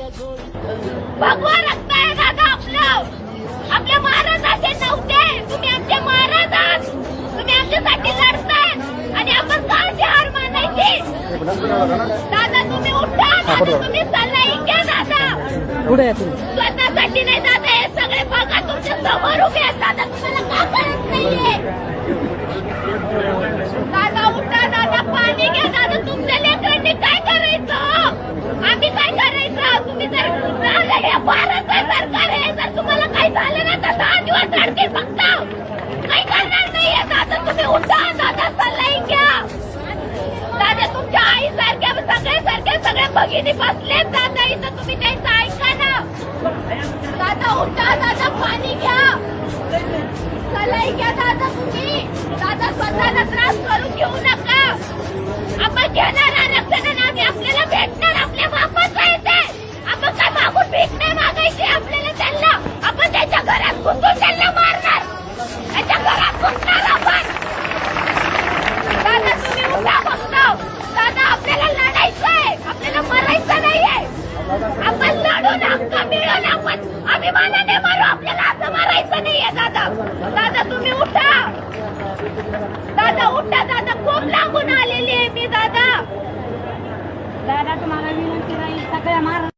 भगवा रक्त आहे दादा आपलं. आपले महाराज असे नव्हते. तुम्ही आमचे महाराज आहात. तुम्ही आमच्यासाठी लढताय. आणि आपण का अशी हार मानायची. दादा तुम्ही उठा. दादा तुम्ही सल्ला घ्या दादा. पुढे स्वतःसाठी नाही दादा. हे सगळे बघा तुमच्यासमोर उभे आहेत दादा तुम्हाला का करत नाहीये? दादा उठा दादा. पाणी घ्या दादा. तुमच्या लेकरांनी काय करायचं? आम्ही काय करायचं तुम्ही जर सरकार जर तुम्हाला काही झालं ना तर दहा दिवस रडतील फक्त काही करणार नाही दादा तुम्ही उठा दादा घ्या दादा तुमच्या आई सारख्या सगळे सारखे सगळे भगिनी दादा इथं तुम्ही त्यांचं ऐका ना दादा उठा दादा पाणी घ्या सलाई घ्या दादा तुम्ही दादा स्वतःला त्रास करून घेऊ नका. आपण घेणार मिळून आपण अभिमानाने मारू. आपल्याला असं मारायचं नाहीये दादा. दादा तुम्ही उठा. दादा उठा दादा. खूप लागून आलेली आहे मी दादा. दादा तुम्हाला विनंती राहील सगळ्या मार